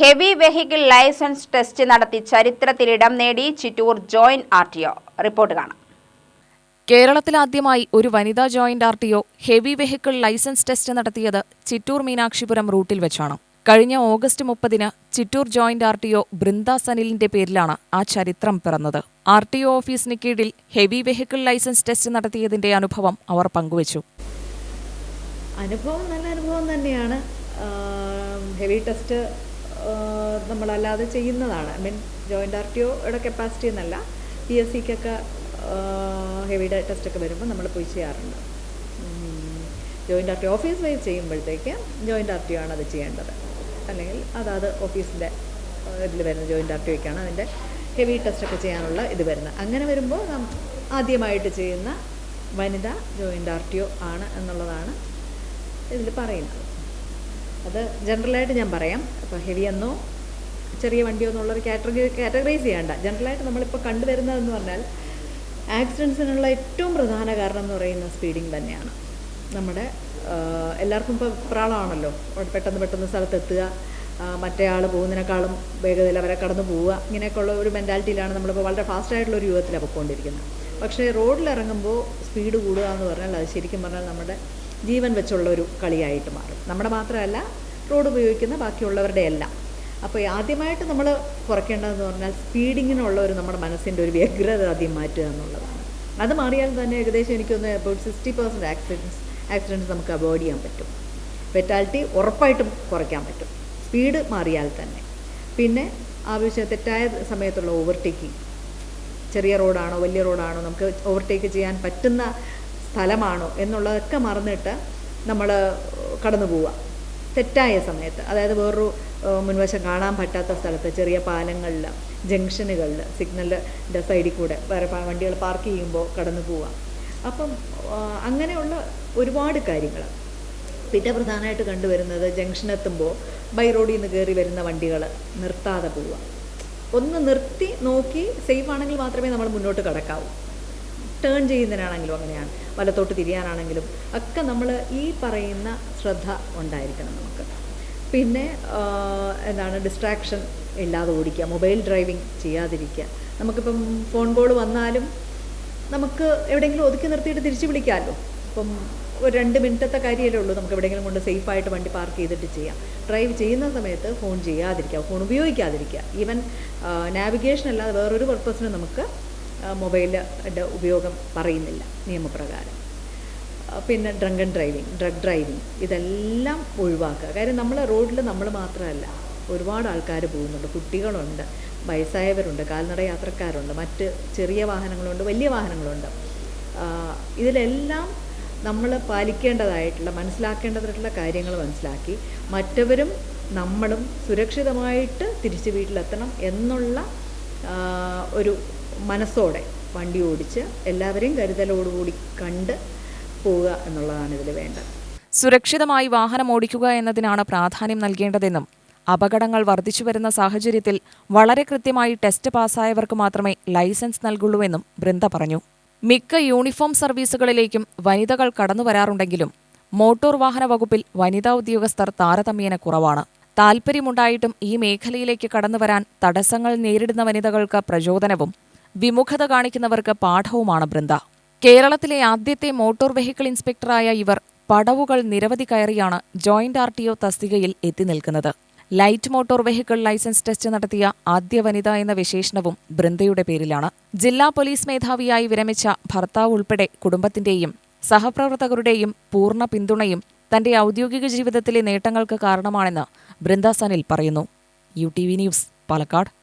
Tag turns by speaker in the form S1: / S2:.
S1: Heavy vehicle licence test നടത്തി ചരിത്രത്തിലിടം നേടി Chittur joint R T O report കാണാം.
S2: കേരളത്തിലാദ്യമായി ഒരു വനിതാ joint R T O heavy vehicle licence test നടത്തിയത് ചിറ്റൂർ മീനാക്ഷിപുരം റൂട്ടിൽ വെച്ചാണ്. കഴിഞ്ഞ ഓഗസ്റ്റ് മുപ്പതിന് Chittur joint R T O Brinda സനിലിന്റെ പേരിലാണ് ആ ചരിത്രം പിറന്നത്. ആർ ടി ഒ ഓഫീസിന് കീഴിൽ ഹെവി വെഹിക്കിൾ ലൈസൻസ് ടെസ്റ്റ് നടത്തിയതിന്റെ അനുഭവം അവർ പങ്കുവച്ചു.
S3: അനുഭവം നല്ല അനുഭവം തന്നെയാണ്. ഹെവി ടെസ്റ്റ് നമ്മളല്ലാതെ ചെയ്യുന്നതാണ്. I mean joint R T ഒയുടെ കപ്പാസിറ്റി എന്നല്ല പി എസ് സിക്കൊക്കെ ഹെവിയുടെ ടെസ്റ്റൊക്കെ വരുമ്പോൾ നമ്മൾ പോയി ചെയ്യാറുണ്ട്. Joint R T office wise ചെയ്യുമ്പോഴത്തേക്ക് ജോയിന്റ് ആർ ടി ആണ് അത് ചെയ്യേണ്ടത്. അല്ലെങ്കിൽ അതാത് ഓഫീസിന്റെ ഇതിൽ വരുന്ന ജോയിന്റ് ആർ ടി ഒക്കെയാണ് അതിന്റെ ഹെവി ടെസ്റ്റൊക്കെ ചെയ്യാനുള്ള ഇത് വരുന്നത്. അങ്ങനെ വരുമ്പോൾ ആദ്യമായിട്ട് ചെയ്യുന്ന വനിത ജോയിന്റ് ആർ ടി ഒ ആണ് എന്നുള്ളതാണ് ഇതിൽ പറയുന്നത്. അത് ജനറലായിട്ട് ഞാൻ പറയാം. അപ്പോൾ ഹെവി എന്നോ ചെറിയ വണ്ടിയോ എന്നുള്ളൊരു കാറ്റഗറി കാറ്റഗറൈസ് ചെയ്യേണ്ട. ജനറലായിട്ട് നമ്മളിപ്പോൾ കണ്ടുവരുന്നതെന്ന് പറഞ്ഞാൽ ആക്സിഡൻസിനുള്ള ഏറ്റവും പ്രധാന കാരണം എന്ന് പറയുന്ന സ്പീഡിങ് തന്നെയാണ്. നമ്മുടെ എല്ലാവർക്കും ഇപ്പോൾ പ്രാളമാണല്ലോ പെട്ടെന്ന് പെട്ടെന്ന് സ്ഥലത്തെത്തുക മറ്റേ ആൾ പോകുന്നതിനേക്കാളും വേഗതയിൽ അവരെ കടന്നു പോവുക ഇങ്ങനെയൊക്കെയുള്ള ഒരു മെന്റാലിറ്റിയിലാണ് നമ്മളിപ്പോൾ വളരെ ഫാസ്റ്റായിട്ടുള്ള ഒരു യുഗത്തിലാണ് പൊയ്ക്കൊണ്ടിരിക്കുന്നത് പക്ഷേ റോഡിലിറങ്ങുമ്പോൾ സ്പീഡ് കൂടുക എന്ന് പറഞ്ഞാൽ അത് ശരിക്കും പറഞ്ഞാൽ നമ്മുടെ ജീവൻ വെച്ചുള്ള ഒരു കളിയായിട്ട് മാറും. നമ്മുടെ മാത്രമല്ല റോഡ് ഉപയോഗിക്കുന്ന ബാക്കിയുള്ളവരുടെ എല്ലാം. അപ്പോൾ ആദ്യമായിട്ട് നമ്മൾ കുറയ്ക്കേണ്ടതെന്ന് പറഞ്ഞാൽ സ്പീഡിങ്ങിനുള്ള ഒരു നമ്മുടെ മനസ്സിന്റെ ഒരു വ്യഗ്രത ആദ്യം മാറ്റുക എന്നുള്ളതാണ്. അത് മാറിയാൽ തന്നെ ഏകദേശം എനിക്കൊന്ന് about sixty percent accidents accidents നമുക്ക് അവോയ്ഡ് ചെയ്യാൻ പറ്റും. ഫെറ്റാലിറ്റി ഉറപ്പായിട്ടും കുറയ്ക്കാൻ പറ്റും. സ്പീഡ് മാറിയാൽ തന്നെ. പിന്നെ ആവശ്യം തെറ്റായ സമയത്തുള്ള ഓവർടേക്കിംഗ് ചെറിയ റോഡാണോ വലിയ റോഡാണോ നമുക്ക് ഓവർടേക്ക് ചെയ്യാൻ പറ്റുന്ന സ്ഥലമാണോ എന്നുള്ളതൊക്കെ മറന്നിട്ട് നമ്മൾ കടന്നു പോവുക. തെറ്റായ സമയത്ത് അതായത് വേറൊരു മുൻവശം കാണാൻ പറ്റാത്ത സ്ഥലത്ത് ചെറിയ പാലങ്ങളിൽ ജംഗ്ഷനുകളിൽ സിഗ്നലിന്റെ സൈഡിൽ കൂടെ വേറെ വണ്ടികൾ പാർക്ക് ചെയ്യുമ്പോൾ കടന്നു പോവുക. അപ്പം അങ്ങനെയുള്ള ഒരുപാട് കാര്യങ്ങൾ പിന്നെ പ്രധാനമായിട്ട് കണ്ടുവരുന്നത് ജംഗ്ഷൻ എത്തുമ്പോൾ ബൈ റോഡിൽ നിന്ന് കയറി വരുന്ന വണ്ടികൾ നിർത്താതെ പോവുക. ഒന്ന് നിർത്തി നോക്കി സേഫ് ആണെങ്കിൽ മാത്രമേ നമ്മൾ മുന്നോട്ട് കടക്കാവൂ. ടേൺ ചെയ്യുന്നതിനാണെങ്കിലും അങ്ങനെയാണ്. വലത്തോട്ട് തിരിയാനാണെങ്കിലും ഒക്കെ നമ്മൾ ഈ പറയുന്ന ശ്രദ്ധ ഉണ്ടായിരിക്കണം നമുക്ക്. പിന്നെ എന്താണ് ഡിസ്ട്രാക്ഷൻ ഇല്ലാതെ ഓടിക്കുക മൊബൈൽ ഡ്രൈവിംഗ് ചെയ്യാതിരിക്കുക. നമുക്കിപ്പം ഫോൺ കോൾ വന്നാലും നമുക്ക് എവിടെയെങ്കിലും ഒതുക്കി നിർത്തിയിട്ട് തിരിച്ചു വിളിക്കാമല്ലോ. ഇപ്പം ഒരു രണ്ട് മിനിറ്റത്തെ കാര്യമല്ലേ ഉള്ളൂ നമുക്ക് എവിടെയെങ്കിലും കൊണ്ട് സേഫായിട്ട് വണ്ടി പാർക്ക് ചെയ്തിട്ട് ചെയ്യാം. ഡ്രൈവ് ചെയ്യുന്ന സമയത്ത് ഫോൺ ചെയ്യാതിരിക്കുക ഫോൺ ഉപയോഗിക്കാതിരിക്കുക. ഈവൻ നാവിഗേഷൻ അല്ലാതെ വേറൊരു പർപ്പസിന് നമുക്ക് മൊബൈലിന്റെ ഉപയോഗം പറയുന്നില്ല നിയമപ്രകാരം. പിന്നെ drunk and driving drug driving ഇതെല്ലാം ഒഴിവാക്കുക. കാര്യം നമ്മളെ റോഡിൽ നമ്മൾ മാത്രമല്ല ഒരുപാട് ആൾക്കാർ പോകുന്നുണ്ട് കുട്ടികളുണ്ട് വയസ്സായവരുണ്ട് കാൽനട യാത്രക്കാരുണ്ട് മറ്റ് ചെറിയ വാഹനങ്ങളുണ്ട് വലിയ വാഹനങ്ങളുണ്ട്. ഇതിലെല്ലാം നമ്മൾ പാലിക്കേണ്ടതായിട്ടുള്ള മനസ്സിലാക്കേണ്ടതായിട്ടുള്ള കാര്യങ്ങൾ മനസ്സിലാക്കി മറ്റവരും നമ്മളും സുരക്ഷിതമായിട്ട് തിരിച്ച് വീട്ടിലെത്തണം എന്നുള്ള ഒരു മനസ്സോടെ വണ്ടി ഓടിച്ച് എല്ലാവരെയും കരുതലോടുകൂടി കണ്ട് പോവുക എന്നുള്ളതാണ് ഇതിൽ വേണ്ടത്.
S2: സുരക്ഷിതമായി വാഹനം ഓടിക്കുക എന്നതിനാണ് പ്രാധാന്യം നൽകേണ്ടതെന്നും അപകടങ്ങൾ വർദ്ധിച്ചു വരുന്ന സാഹചര്യത്തിൽ വളരെ കൃത്യമായി ടെസ്റ്റ് പാസ്സായവർക്ക് മാത്രമേ ലൈസൻസ് നൽകുള്ളൂവെന്നും ബൃന്ദ പറഞ്ഞു. മിക്ക യൂണിഫോം സർവീസുകളിലേക്കും വനിതകൾ കടന്നു വരാറുണ്ടെങ്കിലും മോട്ടോർ വാഹന വകുപ്പിൽ വനിതാ ഉദ്യോഗസ്ഥർ താരതമ്യേന കുറവാണ്. താൽപ്പര്യമുണ്ടായിട്ടും ഈ മേഖലയിലേക്ക് കടന്നുവരാൻ തടസ്സങ്ങൾ നേരിടുന്ന വനിതകൾക്ക് പ്രചോദനവും വിമുഖത കാണിക്കുന്നവർക്ക് പാഠവുമാണ് ബൃന്ദ. കേരളത്തിലെ ആദ്യത്തെ മോട്ടോർ വെഹിക്കിൾ ഇൻസ്പെക്ടറായ ഇവർ പടവുകൾ നിരവധി കയറിയാണ് ജോയിന്റ് ആർ ടി ഒ തസ്തികയിൽ എത്തി നിൽക്കുന്നത്. Light motor vehicle licence test നടത്തിയ ആദ്യ വനിത എന്ന വിശേഷണവും ബൃന്ദയുടെ പേരിലാണ്. ജില്ലാ പോലീസ് മേധാവിയായി വിരമിച്ച ഭർത്താവ് ഉൾപ്പെടെ കുടുംബത്തിന്റെയും സഹപ്രവർത്തകരുടെയും പൂർണ പിന്തുണയും തന്റെ ഔദ്യോഗിക ജീവിതത്തിലെ നേട്ടങ്ങൾക്ക് കാരണമാണെന്ന് ബൃന്ദ സനിൽ പറയുന്നു. U T V news Palakkad.